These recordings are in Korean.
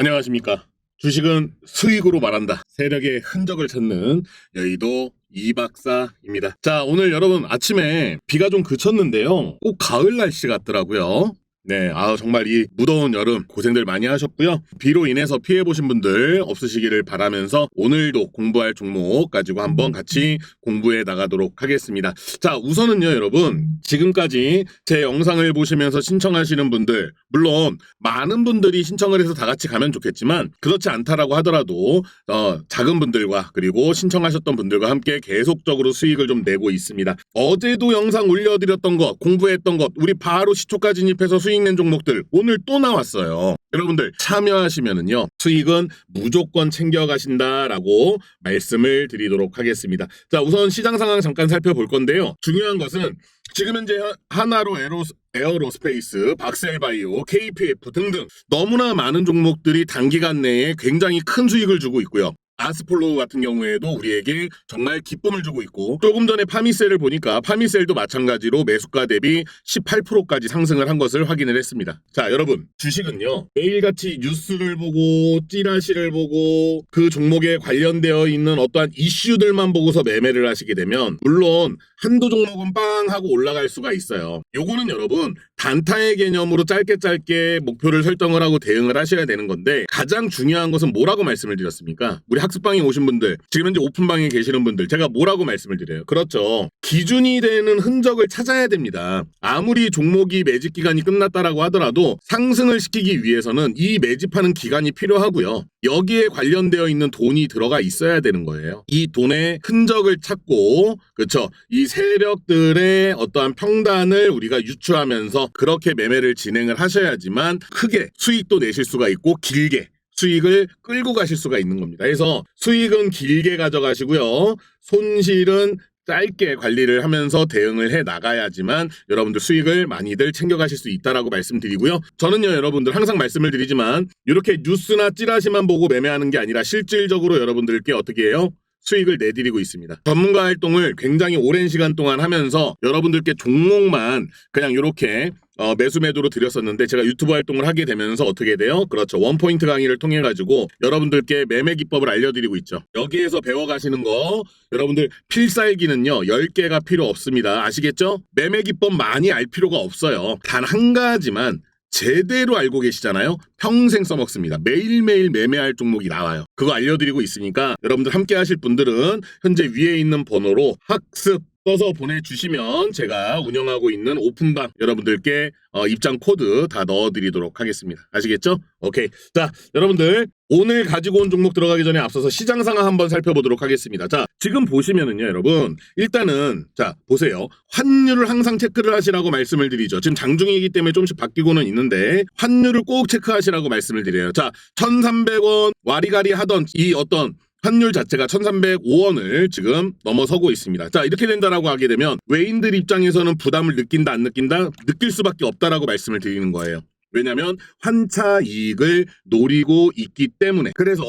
안녕하십니까. 주식은 수익으로 말한다. 세력의 흔적을 찾는 여의도 이박사입니다. 자, 오늘 여러분 아침에 비가 좀 그쳤는데요. 꼭 가을 날씨 같더라고요. 네, 아 정말 이 무더운 여름 고생들 많이 하셨고요. 비로 인해서 피해 보신 분들 없으시기를 바라면서 오늘도 공부할 종목 가지고 한번 같이 공부해 나가도록 하겠습니다. 자, 우선은요, 여러분. 지금까지 제 영상을 보시면서 신청하시는 분들, 물론 많은 분들이 신청을 해서 다 같이 가면 좋겠지만 그렇지 않다라고 하더라도 어, 작은 분들과 그리고 신청하셨던 분들과 함께 계속적으로 수익을 좀 내고 있습니다. 어제도 영상 올려드렸던 것, 공부했던 것, 우리 바로 시초가 진입해서 수익 낸 종목들 오늘 또 나왔어요. 여러분들 참여하시면은요 수익은 무조건 챙겨가신다라고 말씀을 드리도록 하겠습니다. 자 우선 시장 상황 잠깐 살펴볼 건데요. 중요한 것은 지금 현재 하- 하나로 에로, 에어로스페이스, 박셀바이오, KPF 등등 너무나 많은 종목들이 단기간 내에 굉장히 큰 수익을 주고 있고요. 아스폴로 같은 경우에도 우리에게 정말 기쁨을 주고 있고 조금 전에 파미셀을 보니까 파미셀도 마찬가지로 매수가 대비 18%까지 상승을 한 것을 확인을 했습니다. 자 여러분 주식은요 매일같이 뉴스를 보고 찌라시를 보고 그 종목에 관련되어 있는 어떠한 이슈들만 보고서 매매를 하시게 되면 물론 한두 종목은 빵 하고 올라갈 수가 있어요. 요거는 여러분 단타의 개념으로 짧게 짧게 목표를 설정을 하고 대응을 하셔야 되는 건데 가장 중요한 것은 뭐라고 말씀을 드렸습니까? 우리 학습방에 오신 분들 지금 현재 오픈방에 계시는 분들 제가 뭐라고 말씀을 드려요? 그렇죠. 기준이 되는 흔적을 찾아야 됩니다. 아무리 종목이 매집 기간이 끝났다라고 하더라도 상승을 시키기 위해서는 이 매집하는 기간이 필요하고요. 여기에 관련되어 있는 돈이 들어가 있어야 되는 거예요. 이 돈의 흔적을 찾고 그렇죠. 이 세력들의 어떠한 평단을 우리가 유추하면서 그렇게 매매를 진행을 하셔야지만 크게 수익도 내실 수가 있고 길게 수익을 끌고 가실 수가 있는 겁니다. 그래서 수익은 길게 가져가시고요. 손실은 짧게 관리를 하면서 대응을 해 나가야지만 여러분들 수익을 많이들 챙겨가실 수 있다라고 말씀드리고요. 저는요 여러분들 항상 말씀을 드리지만 이렇게 뉴스나 찌라시만 보고 매매하는 게 아니라 실질적으로 여러분들께 어떻게 해요? 수익을 내드리고 있습니다. 전문가 활동을 굉장히 오랜 시간 동안 하면서 여러분들께 종목만 그냥 이렇게 어, 매수 매도로 드렸었는데 제가 유튜브 활동을 하게 되면서 어떻게 돼요? 그렇죠. 원포인트 강의를 통해 가지고 여러분들께 매매 기법을 알려드리고 있죠. 여기에서 배워가시는 거 여러분들 필살기는요 10개가 필요 없습니다. 아시겠죠? 매매 기법 많이 알 필요가 없어요. 단 한 가지만 제대로 알고 계시잖아요. 평생 써먹습니다. 매일매일 매매할 종목이 나와요. 그거 알려드리고 있으니까 여러분들 함께 하실 분들은 현재 위에 있는 번호로 학습 써서 보내주시면 제가 운영하고 있는 오픈방 여러분들께 어, 입장 코드 다 넣어드리도록 하겠습니다. 아시겠죠? 오케이. 자, 여러분들 오늘 가지고 온 종목 들어가기 전에 앞서서 시장 상황 한번 살펴보도록 하겠습니다. 자, 지금 보시면은요, 여러분. 일단은 자, 보세요. 환율을 항상 체크를 하시라고 말씀을 드리죠. 지금 장중이기 때문에 조금씩 바뀌고는 있는데 환율을 꼭 체크하시라고 말씀을 드려요. 자, 1,300원 와리가리 하던 이 어떤 환율 자체가 1,305원을 지금 넘어서고 있습니다. 자, 이렇게 된다라고 하게 되면 외인들 입장에서는 부담을 느낀다 안 느낀다 느낄 수밖에 없다라고 말씀을 드리는 거예요. 왜냐하면 환차 이익을 노리고 있기 때문에 그래서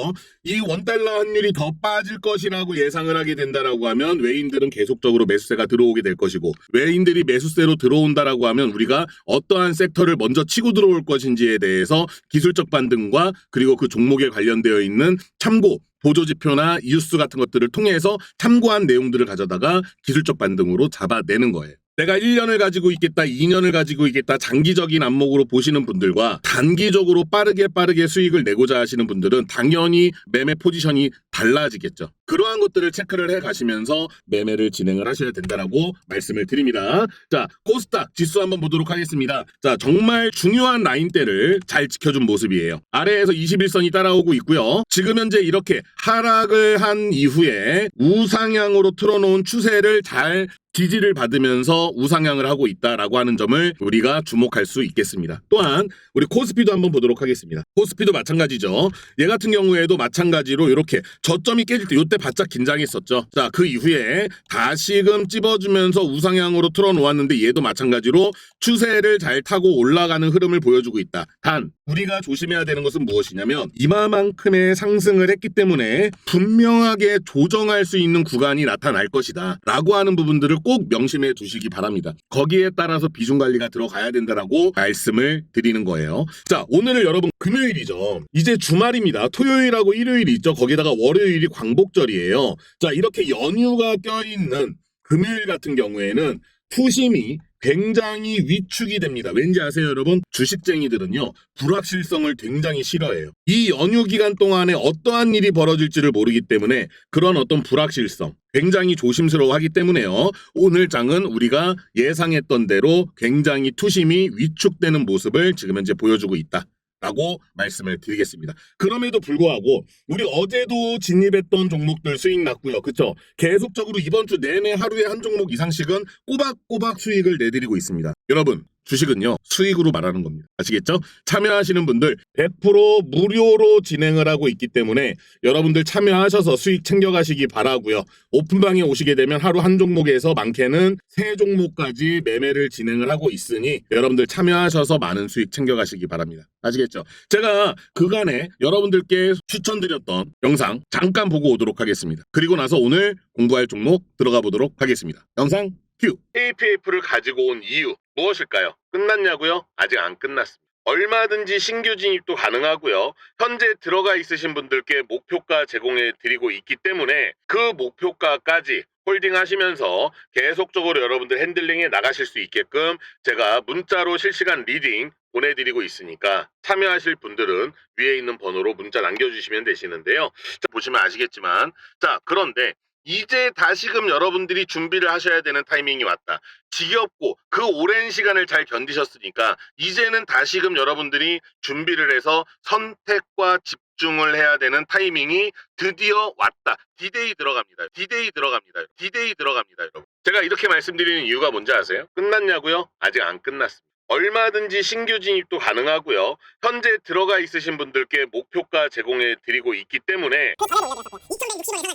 이 원달러 환율이 더 빠질 것이라고 예상을 하게 된다라고 하면 외인들은 계속적으로 매수세가 들어오게 될 것이고 외인들이 매수세로 들어온다라고 하면 우리가 어떠한 섹터를 먼저 치고 들어올 것인지에 대해서 기술적 반등과 그리고 그 종목에 관련되어 있는 참고 보조지표나 이유스 같은 것들을 통해서 참고한 내용들을 가져다가 기술적 반등으로 잡아내는 거예요. 내가 1년을 가지고 있겠다, 2년을 가지고 있겠다, 장기적인 안목으로 보시는 분들과 단기적으로 빠르게 빠르게 수익을 내고자 하시는 분들은 당연히 매매 포지션이 달라지겠죠. 그러한 것들을 체크를 해 가시면서 매매를 진행을 하셔야 된다라고 말씀을 드립니다. 자, 코스닥 지수 한번 보도록 하겠습니다. 자, 정말 중요한 라인대를 잘 지켜준 모습이에요. 아래에서 21선이 따라오고 있고요. 지금 현재 이렇게 하락을 한 이후에 우상향으로 틀어놓은 추세를 잘 지지를 받으면서 우상향을 하고 있다라고 하는 점을 우리가 주목할 수 있겠습니다. 또한 우리 코스피도 한번 보도록 하겠습니다. 코스피도 마찬가지죠. 얘 같은 경우에도 마찬가지로 이렇게 저점이 깨질 때 이때 바짝 긴장했었죠. 자, 그 이후에 다시금 찝어주면서 우상향으로 틀어놓았는데 얘도 마찬가지로 추세를 잘 타고 올라가는 흐름을 보여주고 있다. 단 우리가 조심해야 되는 것은 무엇이냐면 이마만큼의 상승을 했기 때문에 분명하게 조정할 수 있는 구간이 나타날 것이다. 라고 하는 부분들을 꼭 명심해 두시기 바랍니다. 거기에 따라서 비중 관리가 들어가야 된다라고 말씀을 드리는 거예요. 자, 오늘은 여러분 금요일이죠. 이제 주말입니다. 토요일하고 일요일이 있죠. 거기다가 월요일이 광복절이에요. 자, 이렇게 연휴가 껴있는 금요일 같은 경우에는 투심이 굉장히 위축이 됩니다. 왠지 아세요, 여러분? 주식쟁이들은요, 불확실성을 굉장히 싫어해요. 이 연휴 기간 동안에 어떠한 일이 벌어질지를 모르기 때문에 그런 어떤 불확실성, 굉장히 조심스러워 하기 때문에요. 오늘 장은 우리가 예상했던 대로 굉장히 투심이 위축되는 모습을 지금 현재 보여주고 있다. 라고 말씀을 드리겠습니다. 그럼에도 불구하고 우리 어제도 진입했던 종목들 수익 났고요. 그쵸? 계속적으로 이번 주 내내 하루에 한 종목 이상씩은 꼬박꼬박 수익을 내드리고 있습니다. 여러분 주식은요 수익으로 말하는 겁니다. 아시겠죠? 참여하시는 분들 100% 무료로 진행을 하고 있기 때문에 여러분들 참여하셔서 수익 챙겨가시기 바라고요. 오픈방에 오시게 되면 하루 한 종목에서 많게는 세 종목까지 매매를 진행을 하고 있으니 여러분들 참여하셔서 많은 수익 챙겨가시기 바랍니다. 아시겠죠? 제가 그간에 여러분들께 추천드렸던 영상 잠깐 보고 오도록 하겠습니다. 그리고 나서 오늘 공부할 종목 들어가 보도록 하겠습니다. 영상 큐. KPF를 가지고 온 이유 무엇일까요? 끝났냐고요? 아직 안 끝났습니다. 얼마든지 신규 진입도 가능하고요. 현재 들어가 있으신 분들께 목표가 제공해 드리고 있기 때문에 그 목표가까지 홀딩 하시면서 계속적으로 여러분들 핸들링에 나가실 수 있게끔 제가 문자로 실시간 리딩 보내드리고 있으니까 참여하실 분들은 위에 있는 번호로 문자 남겨주시면 되시는데요. 자, 보시면 아시겠지만 자 그런데 이제 다시금 여러분들이 준비를 하셔야 되는 타이밍이 왔다. 지겹고 그 오랜 시간을 잘 견디셨으니까 이제는 다시금 여러분들이 준비를 해서 선택과 집중을 해야 되는 타이밍이 드디어 왔다. 디데이 들어갑니다. 디데이 들어갑니다. 디데이 들어갑니다, 여러분. 제가 이렇게 말씀드리는 이유가 뭔지 아세요? 끝났냐고요? 아직 안 끝났습니다. 얼마든지 신규 진입도 가능하고요. 현재 들어가 있으신 분들께 목표가 제공해 드리고 있기 때문에 그 전에 올려야 되고 2,160원에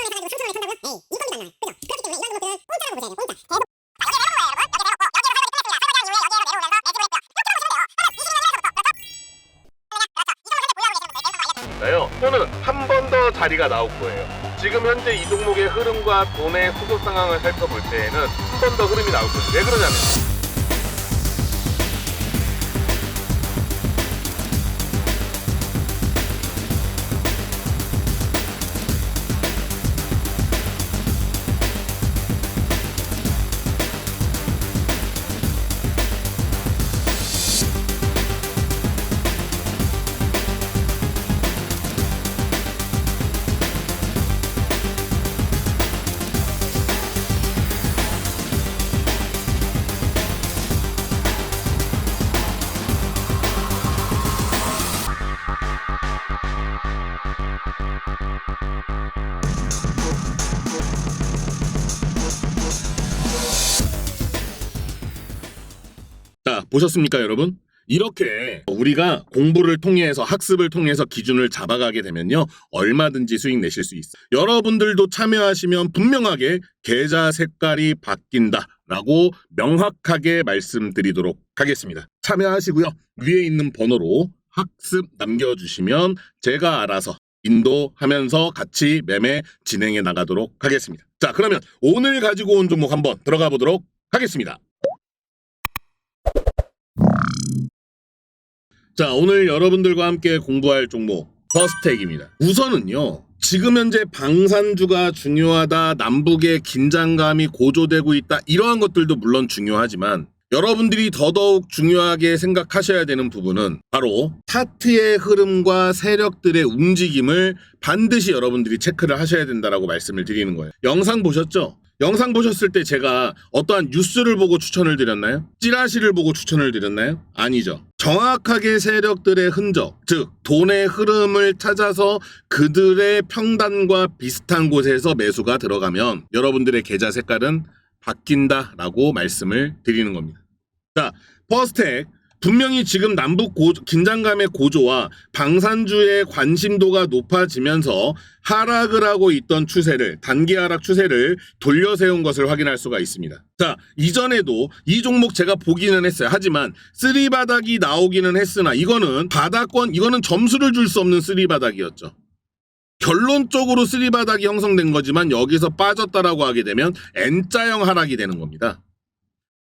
사가지고 3,000원에 산다고 2,000원에 사가지고 3,000원에 산다고 에이 인건비 나요 그죠? 그렇기 때문에 이런 것들은 공짜라고 보셔야 돼요 공짜 계속 나요. 또는 한 번 더 자리가 나올 거예요. 지금 현재 이 종목의 흐름과 돈의 수급 상황을 살펴볼 때에는 한 번 더 흐름이 나올 거예요. 왜 그러냐면 보셨습니까, 여러분? 이렇게 우리가 공부를 통해서 학습을 통해서 기준을 잡아가게 되면요. 얼마든지 수익 내실 수 있어요. 여러분들도 참여하시면 분명하게 계좌 색깔이 바뀐다 라고 명확하게 말씀드리도록 하겠습니다. 참여하시고요. 위에 있는 번호로 학습 남겨주시면 제가 알아서 인도하면서 같이 매매 진행해 나가도록 하겠습니다. 자, 그러면 오늘 가지고 온 종목 한번 들어가 보도록 하겠습니다. 자, 오늘 여러분들과 함께 공부할 종목 퍼스텍입니다. 우선은요. 지금 현재 방산주가 중요하다, 남북의 긴장감이 고조되고 있다, 이러한 것들도 물론 중요하지만 여러분들이 더더욱 중요하게 생각하셔야 되는 부분은 바로 차트의 흐름과 세력들의 움직임을 반드시 여러분들이 체크를 하셔야 된다라고 말씀을 드리는 거예요. 영상 보셨죠? 영상 보셨을 때 제가 어떠한 뉴스를 보고 추천을 드렸나요? 찌라시를 보고 추천을 드렸나요? 아니죠. 정확하게 세력들의 흔적, 즉 돈의 흐름을 찾아서 그들의 평단과 비슷한 곳에서 매수가 들어가면 여러분들의 계좌 색깔은 바뀐다라고 말씀을 드리는 겁니다. 자, 퍼스텍 분명히 지금 남북 고, 긴장감의 고조와 방산주의 관심도가 높아지면서 하락을 하고 있던 추세를 단기 하락 추세를 돌려 세운 것을 확인할 수가 있습니다. 자, 이전에도 이 종목 제가 보기는 했어요. 하지만 쓰리 바닥이 나오기는 했으나 이거는 바닥권 이거는 점수를 줄 수 없는 쓰리 바닥이었죠. 결론적으로 쓰리 바닥이 형성된 거지만 여기서 빠졌다라고 하게 되면 N자형 하락이 되는 겁니다.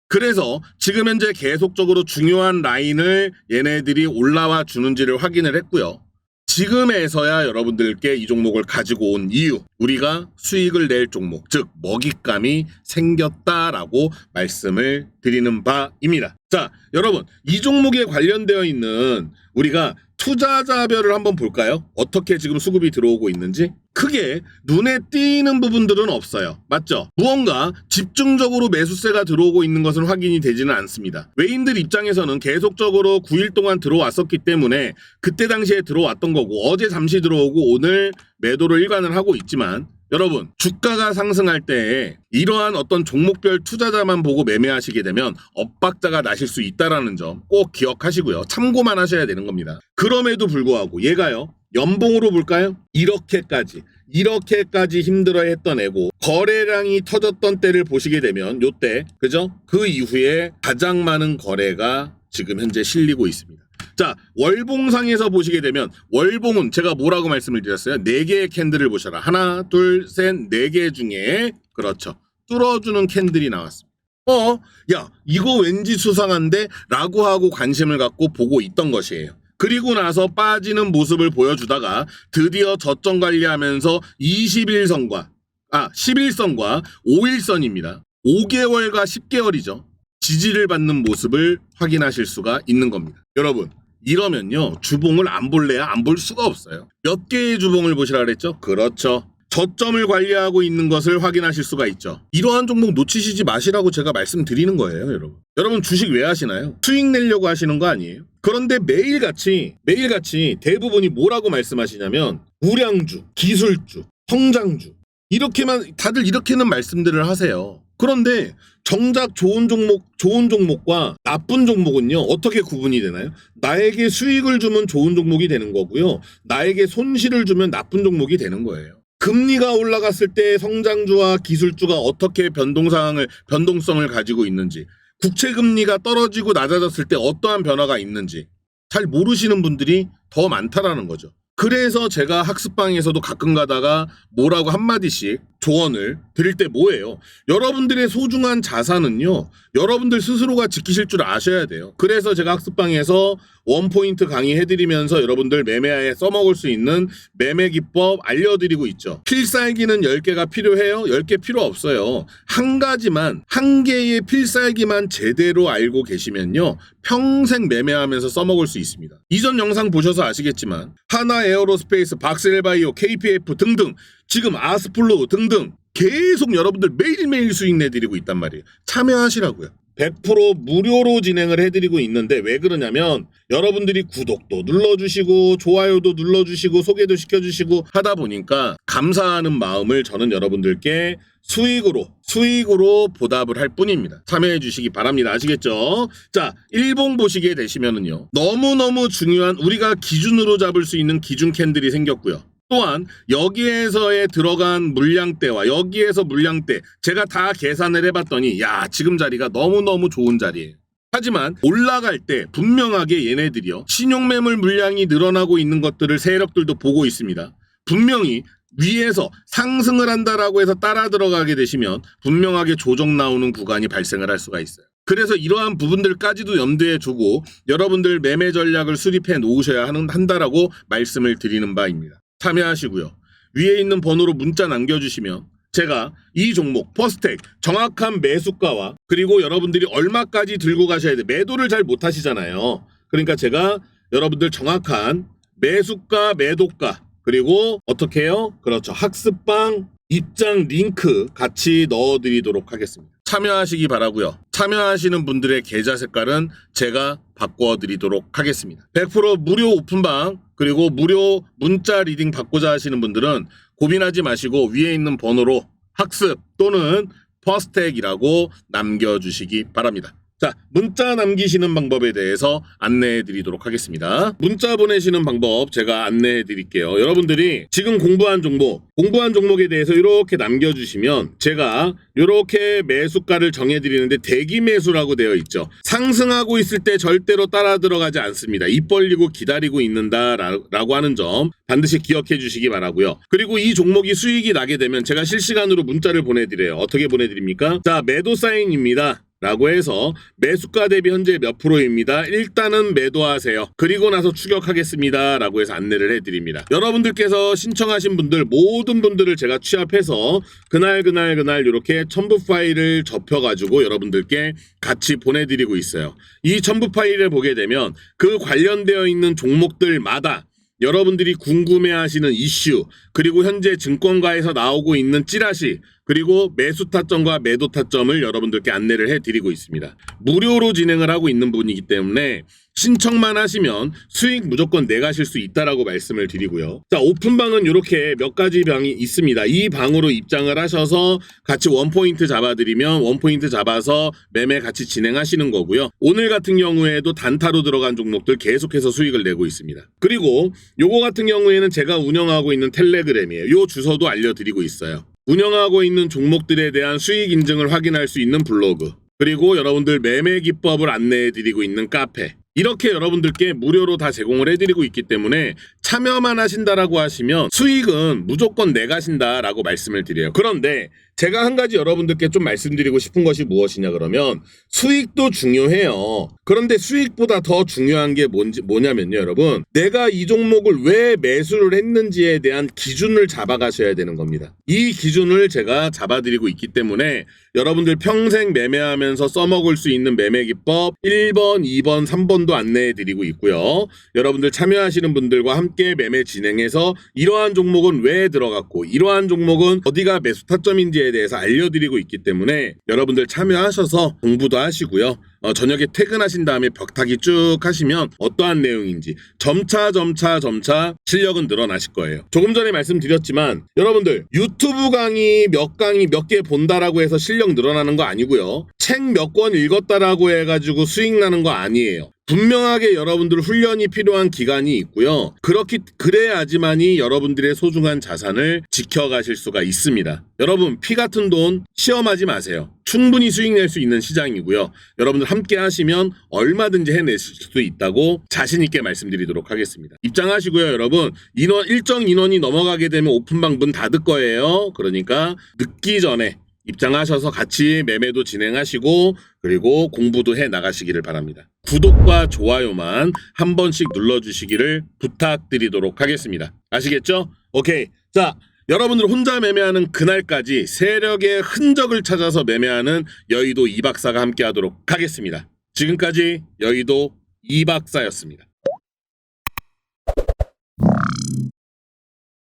그래서 지금 현재 계속적으로 중요한 라인을 얘네들이 올라와 주는지를 확인을 했고요. 지금에서야 여러분들께 이 종목을 가지고 온 이유, 우리가 수익을 낼 종목, 즉 먹잇감이 생겼다라고 말씀을 드리는 바입니다. 자, 여러분, 이 종목에 관련되어 있는 우리가 투자자별을 한번 볼까요? 어떻게 지금 수급이 들어오고 있는지? 크게 눈에 띄는 부분들은 없어요. 맞죠? 무언가 집중적으로 매수세가 들어오고 있는 것은 확인이 되지는 않습니다. 외인들 입장에서는 계속적으로 9일 동안 들어왔었기 때문에 그때 당시에 들어왔던 거고 어제 잠시 들어오고 오늘 매도를 일관을 하고 있지만 여러분 주가가 상승할 때 이러한 어떤 종목별 투자자만 보고 매매하시게 되면 엇박자가 나실 수 있다라는 점 꼭 기억하시고요. 참고만 하셔야 되는 겁니다. 그럼에도 불구하고 얘가요. 연봉으로 볼까요? 이렇게까지 이렇게까지 힘들어 했던 애고 거래량이 터졌던 때를 보시게 되면 요때 그죠? 그 이후에 가장 많은 거래가 지금 현재 실리고 있습니다. 자, 월봉상에서 보시게 되면 월봉은 제가 뭐라고 말씀을 드렸어요? 네 개의 캔들을 보셔라. 하나, 둘, 셋, 네 개 중에 그렇죠. 뚫어주는 캔들이 나왔습니다. 어, 야, 이거 왠지 수상한데? 라고 하고 관심을 갖고 보고 있던 것이에요. 그리고 나서 빠지는 모습을 보여주다가 드디어 저점 관리하면서 21선과, 아, 11선과 5일선입니다. 5개월과 10개월이죠. 지지를 받는 모습을 확인하실 수가 있는 겁니다. 여러분, 이러면요, 주봉을 안 볼래야 안 볼 수가 없어요. 몇 개의 주봉을 보시라 그랬죠? 그렇죠. 저점을 관리하고 있는 것을 확인하실 수가 있죠. 이러한 종목 놓치시지 마시라고 제가 말씀드리는 거예요, 여러분. 여러분 주식 왜 하시나요? 수익 내려고 하시는 거 아니에요? 그런데 매일같이 매일같이 대부분이 뭐라고 말씀하시냐면 우량주, 기술주, 성장주 이렇게만 다들 이렇게는 말씀들을 하세요. 그런데 정작 좋은 종목, 좋은 종목과 나쁜 종목은요, 어떻게 구분이 되나요? 나에게 수익을 주면 좋은 종목이 되는 거고요. 나에게 손실을 주면 나쁜 종목이 되는 거예요. 금리가 올라갔을 때 성장주와 기술주가 어떻게 변동상을, 변동성을 가지고 있는지, 국채 금리가 떨어지고 낮아졌을 때 어떠한 변화가 있는지 잘 모르시는 분들이 더 많다라는 거죠. 그래서 제가 학습방에서도 가끔 가다가 뭐라고 한마디씩 조언을 드릴 때 뭐예요? 여러분들의 소중한 자산은요, 여러분들 스스로가 지키실 줄 아셔야 돼요. 그래서 제가 학습방에서 원포인트 강의해드리면서 여러분들 매매에 써먹을 수 있는 매매 기법 알려드리고 있죠. 필살기는 10개가 필요해요? 10개 필요 없어요. 한 가지만, 한 개의 필살기만 제대로 알고 계시면요, 평생 매매하면서 써먹을 수 있습니다. 이전 영상 보셔서 아시겠지만, 하나 에어로스페이스, 박셀바이오, KPF 등등, 지금 아스플로 등등 계속 여러분들 매일매일 수익 내드리고 있단 말이에요. 참여하시라고요. 100% 무료로 진행을 해드리고 있는데 왜 그러냐면 여러분들이 구독도 눌러주시고 좋아요도 눌러주시고 소개도 시켜주시고 하다 보니까 감사하는 마음을 저는 여러분들께 수익으로 수익으로 보답을 할 뿐입니다. 참여해 주시기 바랍니다. 아시겠죠? 자, 일봉 보시게 되시면은요. 너무너무 중요한 우리가 기준으로 잡을 수 있는 기준 캔들이 생겼고요. 또한 여기에서의 들어간 물량대와 여기에서 물량대 제가 다 계산을 해봤더니 야 지금 자리가 너무너무 좋은 자리예요. 하지만 올라갈 때 분명하게 얘네들이요 신용매물 물량이 늘어나고 있는 것들을 세력들도 보고 있습니다. 분명히 위에서 상승을 한다라고 해서 따라 들어가게 되시면 분명하게 조정 나오는 구간이 발생을 할 수가 있어요. 그래서 이러한 부분들까지도 염두에 두고 여러분들 매매 전략을 수립해 놓으셔야 한다라고 말씀을 드리는 바입니다. 참여하시고요. 위에 있는 번호로 문자 남겨주시면 제가 이 종목 퍼스텍 정확한 매수가와 그리고 여러분들이 얼마까지 들고 가셔야 돼 매도를 잘 못하시잖아요. 그러니까 제가 여러분들 정확한 매수가 매도가 그리고 어떻게 해요? 그렇죠. 학습방 입장 링크 같이 넣어드리도록 하겠습니다. 참여하시기 바라고요. 참여하시는 분들의 계좌 색깔은 제가 바꿔드리도록 하겠습니다. 100% 무료 오픈방 그리고 무료 문자 리딩 받고자 하시는 분들은 고민하지 마시고 위에 있는 번호로 학습 또는 퍼스텍이라고 남겨주시기 바랍니다. 자, 문자 남기시는 방법에 대해서 안내해 드리도록 하겠습니다. 문자 보내시는 방법 제가 안내해 드릴게요. 여러분들이 지금 공부한 종목, 공부한 종목에 대해서 이렇게 남겨주시면 제가 이렇게 매수가를 정해 드리는데 대기 매수라고 되어 있죠. 상승하고 있을 때 절대로 따라 들어가지 않습니다. 입 벌리고 기다리고 있는다라고 하는 점 반드시 기억해 주시기 바라고요. 그리고 이 종목이 수익이 나게 되면 제가 실시간으로 문자를 보내드려요. 어떻게 보내드립니까? 자, 매도 사인입니다. 라고 해서 매수가 대비 현재 몇 프로입니다. 일단은 매도하세요. 그리고 나서 추격하겠습니다. 라고 해서 안내를 해드립니다. 여러분들께서 신청하신 분들 모든 분들을 제가 취합해서 그날 그날 그날 이렇게 첨부 파일을 접혀가지고 여러분들께 같이 보내드리고 있어요. 이 첨부 파일을 보게 되면 그 관련되어 있는 종목들마다 여러분들이 궁금해하시는 이슈 그리고 현재 증권가에서 나오고 있는 찌라시 그리고 매수 타점과 매도 타점을 여러분들께 안내를 해드리고 있습니다. 무료로 진행을 하고 있는 분이기 때문에 신청만 하시면 수익 무조건 내가실 수 있다라고 말씀을 드리고요. 자 오픈방은 이렇게 몇 가지 방이 있습니다. 이 방으로 입장을 하셔서 같이 원포인트 잡아드리면 원포인트 잡아서 매매 같이 진행하시는 거고요. 오늘 같은 경우에도 단타로 들어간 종목들 계속해서 수익을 내고 있습니다. 그리고 요거 같은 경우에는 제가 운영하고 있는 텔레그램이에요. 요 주소도 알려드리고 있어요. 운영하고 있는 종목들에 대한 수익 인증을 확인할 수 있는 블로그. 그리고 여러분들 매매 기법을 안내해 드리고 있는 카페. 이렇게 여러분들께 무료로 다 제공을 해드리고 있기 때문에 참여만 하신다라고 하시면 수익은 무조건 내가신다라고 말씀을 드려요. 그런데 제가 한 가지 여러분들께 좀 말씀드리고 싶은 것이 무엇이냐 그러면 수익도 중요해요. 그런데 수익보다 더 중요한 게 뭔지 뭐냐면요, 여러분. 내가 이 종목을 왜 매수를 했는지에 대한 기준을 잡아가셔야 되는 겁니다. 이 기준을 제가 잡아드리고 있기 때문에 여러분들 평생 매매하면서 써먹을 수 있는 매매 기법 1번, 2번, 3번도 안내해 드리고 있고요. 여러분들 참여하시는 분들과 함께 매매 진행해서 이러한 종목은 왜 들어갔고 이러한 종목은 어디가 매수 타점인지에 대해서 알려드리고 있기 때문에 여러분들 참여하셔서 공부도 하시고요. 어, 저녁에 퇴근하신 다음에 벽타기 쭉 하시면 어떠한 내용인지 점차 점차 점차 실력은 늘어나실 거예요. 조금 전에 말씀드렸지만 여러분들 유튜브 강의 몇 강의 몇 개 본다라고 해서 실력 늘어나는 거 아니고요. 책 몇 권 읽었다라고 해가지고 수익 나는 거 아니에요. 분명하게 여러분들 훈련이 필요한 기간이 있고요. 그렇기 그래야지만이 여러분들의 소중한 자산을 지켜가실 수가 있습니다. 여러분 피 같은 돈 시험하지 마세요. 충분히 수익 낼 수 있는 시장이고요. 여러분들 함께 하시면 얼마든지 해내실 수 있다고 자신 있게 말씀드리도록 하겠습니다. 입장하시고요, 여러분. 인원 일정 인원이 넘어가게 되면 오픈방 문 닫을 거예요. 그러니까 늦기 전에 입장하셔서 같이 매매도 진행하시고 그리고 공부도 해 나가시기를 바랍니다. 구독과 좋아요만 한 번씩 눌러주시기를 부탁드리도록 하겠습니다. 아시겠죠? 오케이. 자, 여러분들 혼자 매매하는 그날까지 세력의 흔적을 찾아서 매매하는 여의도 이박사가 함께 하도록 하겠습니다. 지금까지 여의도 이박사였습니다.